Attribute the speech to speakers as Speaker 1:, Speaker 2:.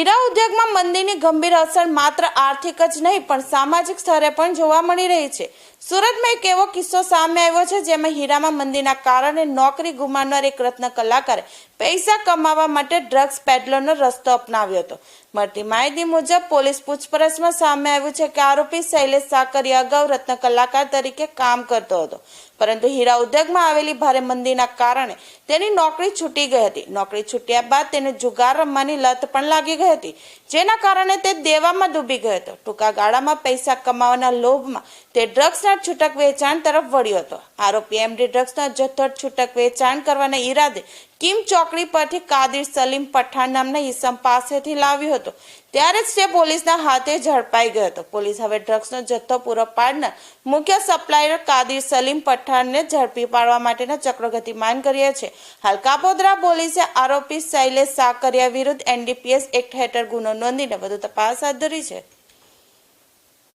Speaker 1: હીરા ઉદ્યોગમાં મંદીની ગંભીર અસર માત્ર આર્થિક જ નહીં, પણ સામાજિક સ્તરે પણ જોવા મળી રહી છે. સુરતમાં એક એવો કિસ્સો સામે આવ્યો છે, જેમાં હીરામાં મંદીના કારણે નોકરી ગુમાવનાર એક રત્ન કલાકારે પૈસા કમાવા માટે ડ્રગ્સ પેડલરનો રસ્તો અપનાવ્યો હતો. મળતી માહિતી મુજબ, પોલીસ પૂછપરછમાં સામે આવ્યું છે કે આરોપી શૈલેષ સાકરિયા અગાઉ રત્ન કલાકાર તરીકે કામ કરતો હતો. પરંતુ હીરા ઉદ્યોગમાં આવેલી ભારે મંદીના કારણે તેની નોકરી છૂટી ગઈ હતી. નોકરી છૂટ્યા બાદ તેને જુગાર રમવાની લત પણ લાગી ગઈ હતી. જેના કારણે તે દેવામાં ડૂબી ગયો હતો. ટૂંકા ગાળામાં પૈસા કમાવાના લોભમાં તે ડ્રગ્સના છૂટક વેચાણ તરફ વળ્યો હતો. આરોપી એમડી ડ્રગ્સના જથ્થો છૂટક વેચાણ કરવાના ઈરાદે કિમ ચોકડી પરથી કાદિર સલીમ પઠાણ નામના ઈસમ પાસેથી લાવ્યો હતો. ત્યારે જ તે પોલીસના હાથે ઝડપાઈ ગયો હતો. પોલીસ હવે ડ્રગ્સનો જથ્થો પૂરો પાડનાર મુખ્ય સપ્લાયર કાદિર સલીમ પઠાણને ઝડપી પાડવા માટેના ચક્ર ગતિમાન કર્યા છે. હાલ કાપોદરા પોલીસે આરોપી શૈલેષ સાકરિયા વિરુદ્ધ એનડીપીએસ એક્ટ હેઠળ ગુનો નોંધીને વધુ તપાસ હાથ ધરી છે.